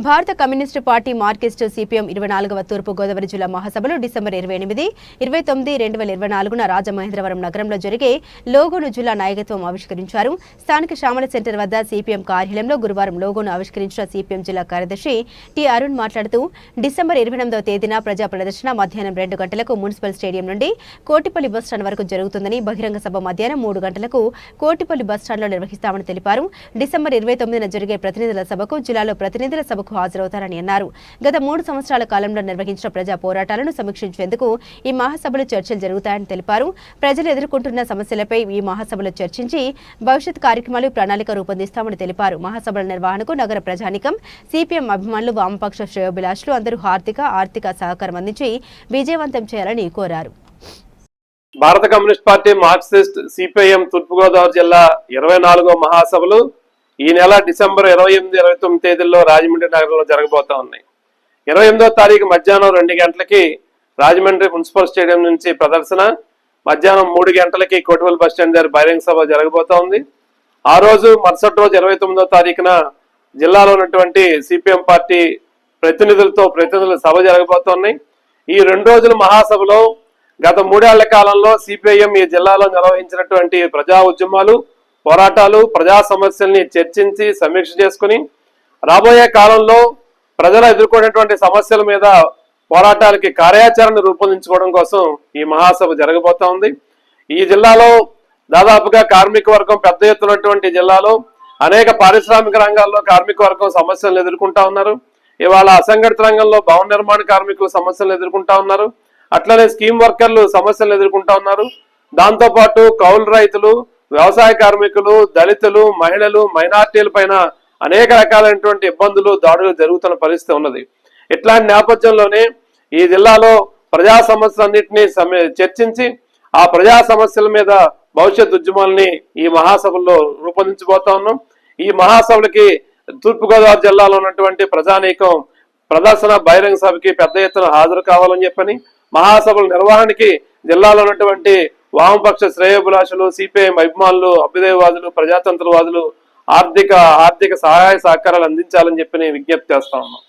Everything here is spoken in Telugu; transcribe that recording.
భారత కమ్యూనిస్టు పార్టీ మార్కిస్ట్ సిపిఎం ఇరవై నాలుగవ తూర్పు గోదావరి జిల్లా మహాసభలు డిసెంబర్ ఇరవై ఎనిమిది ఇరవై తొమ్మిది రెండు వేల ఇరవై నాలుగున రాజమహేంద్రవరం నగరంలో జరిగే లోగోను జిల్లా నాయకత్వం ఆవిష్కరించారు. స్థానిక శ్యామల సెంటర్ వద్ద సిపిఎం కార్యాలయంలో గురువారం లోగోను ఆవిష్కరించిన సిపిఎం జిల్లా కార్యదర్శి టి అరుణ్ మాట్లాడుతూ డిసెంబర్ ఇరవై ఎనిమిదవ తేదీన ప్రజా ప్రదర్శన మధ్యాహ్నం రెండు గంటలకు మున్సిపల్ స్టేడియం నుండి కోటిపల్లి బస్టాండ్ వరకు జరుగుతుందని బహిరంగ సభ మధ్యాహ్నం మూడు గంటలకు కోటిపల్లి బస్టాండ్లో నిర్వహిస్తామని తెలిపారు. డిసెంబర్ ఇరవై తొమ్మిదిన జరిగే ప్రతినిధుల సభకు జిల్లాలో ప్రతినిధుల సభకు సభకు హాజరవుతారని అన్నారు. గత మూడు సంవత్సరాల కాలంలో నిర్వహించిన ప్రజా పోరాటాలను సమీక్షించేందుకు ఈ మహాసభలు చర్చలు జరుగుతాయని తెలిపారు. ప్రజలు ఎదుర్కొంటున్న సమస్యలపై ఈ మహాసభలు చర్చించి భవిష్యత్ కార్యక్రమాలు ప్రణాళిక రూపొందిస్తామని తెలిపారు. మహాసభల నిర్వహణకు నగర ప్రజానికం సిపిఎం అభిమానులు వామపక్ష శ్రేయోభిలాషులు అందరూ ఆర్థిక ఆర్థిక సహకారం అందించి విజయవంతం చేయాలని కోరారు. భారత communist party Marxist CPIM Thurpu Godavari జిల్లా ఇరవై నాలుగో మహాసభలు ఈ నెల డిసెంబర్ ఇరవై ఎనిమిది ఇరవై తొమ్మిది తేదీల్లో రాజమండ్రి నగరంలో జరగబోతా ఉన్నాయి. ఇరవై ఎనిమిదో తారీఖు మధ్యాహ్నం రెండు గంటలకి రాజమండ్రి మున్సిపల్ స్టేడియం నుంచి ప్రదర్శన మధ్యాహ్నం మూడు గంటలకి కోటివల్ బస్ స్టాండ్ దగ్గర బహిరంగ సభ జరగబోతా ఉంది. ఆ రోజు మరుసటి రోజు ఇరవై తొమ్మిదో తారీఖున జిల్లాలో ఉన్నటువంటి సిపిఎం పార్టీ ప్రతినిధులతో ప్రతినిధుల సభ జరగబోతున్నాయి ఈ రెండు రోజుల మహాసభలో గత మూడేళ్ళ కాలంలో సిపిఐఎం ఈ జిల్లాలో నిర్వహించినటువంటి ప్రజా ఉద్యమాలు పోరాటాలు ప్రజా సమస్యల్ని చర్చించి సమీక్ష చేసుకుని రాబోయే కాలంలో ప్రజలు ఎదుర్కొనేటువంటి సమస్యల మీద పోరాటాలకి కార్యాచరణ రూపొందించుకోవడం కోసం ఈ మహాసభ జరగబోతా ఉంది. ఈ జిల్లాలో దాదాపుగా కార్మిక వర్గం పెద్ద ఎత్తునటువంటి జిల్లాలో అనేక పారిశ్రామిక రంగాల్లో కార్మిక వర్గం సమస్యలను ఎదుర్కొంటా ఉన్నారు. ఇవాళ అసంఘటిత రంగంలో భవన నిర్మాణ కార్మికులు సమస్యలను ఎదుర్కొంటా ఉన్నారు. అట్లనే స్కీమ్ వర్కర్లు సమస్యలను ఎదుర్కొంటా ఉన్నారు. దాంతో పాటు కౌలు రైతులు వ్యవసాయ కార్మికులు దళితులు మహిళలు మైనార్టీల పైన అనేక రకాలైనటువంటి ఇబ్బందులు దాడులు జరుగుతున్న పరిస్థితి ఉన్నది. ఇట్లాంటి నేపథ్యంలోనే ఈ జిల్లాలో ప్రజా సమస్యలన్నింటినీ సమ- చర్చించి ఆ ప్రజా సమస్యల మీద భవిష్యత్ ఉద్యమాలని ఈ మహాసభల్లో రూపొందించబోతా ఉన్నాం. ఈ మహాసభలకి తూర్పుగోదావరి జిల్లాలో ఉన్నటువంటి ప్రజానీకం ప్రదర్శన బహిరంగ సభకి పెద్ద ఎత్తున హాజరు కావాలని చెప్పని మహాసభల నిర్వహణకి జిల్లాలో ఉన్నటువంటి వామపక్ష శ్రేయోభిలాషులు సిపిఐఎం అభిమానులు అభ్యుదయవాదులు ప్రజాతంత్రవాదులు ఆర్థిక ఆర్థిక సహాయ సహకారాలు అందించాలని చెప్పి నేను విజ్ఞప్తి చేస్తా ఉన్నాం